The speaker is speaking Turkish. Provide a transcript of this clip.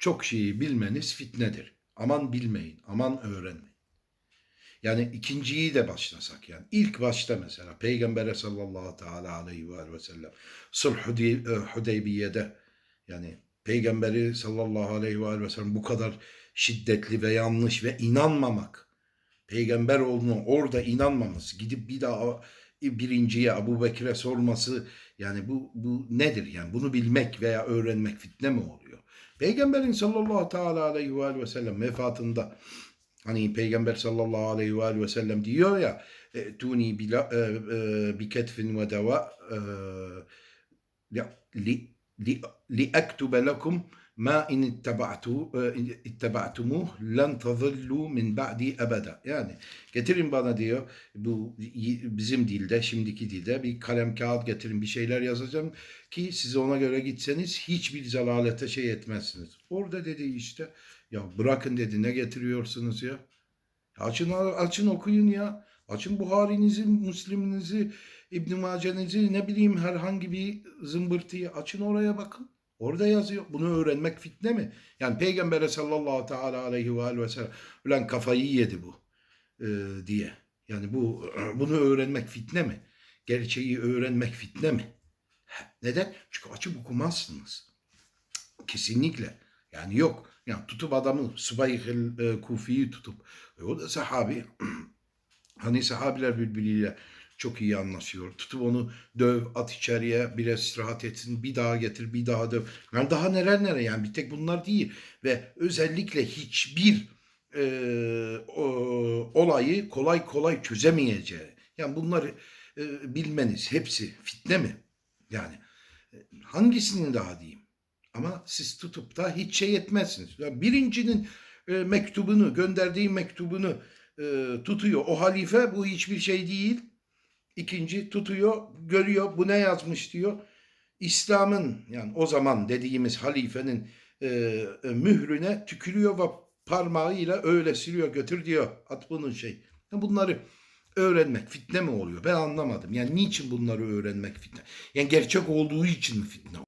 çok şeyi bilmeniz fitnedir. Aman bilmeyin, aman öğrenmeyin. Yani ikinciyi de başlasak yani. ilk başta mesela Peygamber'e sallallahu teala aleyhi ve ve sellem Sulh e, Hudeybiye'de yani Peygamberi sallallahu aleyhi ve sellem bu kadar şiddetli ve yanlış ve inanmamak. Peygamber olduğunu orada inanmaması, gidip bir daha birinciye Abu Bekir'e sorması yani bu, bu nedir yani bunu bilmek veya öğrenmek fitne mi oluyor? Peygamberin sallallahu teala aleyhi ve sellem vefatında hani Peygamber sallallahu aleyhi ve sellem diyor ya e, tuni e, e, bi ketfin ve deva e, li, li, li, ektube lekum ma in ittaba'tu e, ittaba'tumuh lan tadillu min ba'di ebeda. Yani getirin bana diyor bu bizim dilde şimdiki dilde bir kalem kağıt getirin bir şeyler yazacağım ki siz ona göre gitseniz hiçbir zalalete şey etmezsiniz. Orada dedi işte ya bırakın dedi ne getiriyorsunuz ya? Açın açın okuyun ya. Açın Buhari'nizi, Müslim'inizi, İbn Mace'nizi ne bileyim herhangi bir zımbırtıyı açın oraya bakın. Orada yazıyor. Bunu öğrenmek fitne mi? Yani Peygamber'e sallallahu teala aleyhi ve ve sellem ulan kafayı yedi bu e, diye. Yani bu bunu öğrenmek fitne mi? Gerçeği öğrenmek fitne mi? Neden? Çünkü açıp okumazsınız. Kesinlikle. Yani yok. Yani tutup adamı Subayh e, Kufi'yi tutup e, o da sahabi. hani sahabiler birbiriyle çok iyi anlaşıyor. Tutup onu döv, at içeriye, biraz istirahat etsin, bir daha getir, bir daha döv. Yani daha neler neler yani bir tek bunlar değil. Ve özellikle hiçbir e, o, olayı kolay kolay çözemeyeceği. Yani bunları e, bilmeniz hepsi fitne mi? Yani e, hangisini daha diyeyim? Ama siz tutup da hiç şey etmezsiniz. Ya birincinin e, mektubunu, gönderdiği mektubunu e, tutuyor. O halife bu hiçbir şey değil. İkinci tutuyor, görüyor bu ne yazmış diyor. İslam'ın yani o zaman dediğimiz halifenin e, e, mührüne tükürüyor ve parmağıyla öyle siliyor götür diyor. At bunun şey. Bunları öğrenmek fitne mi oluyor? Ben anlamadım. Yani niçin bunları öğrenmek fitne? Yani gerçek olduğu için mi fitne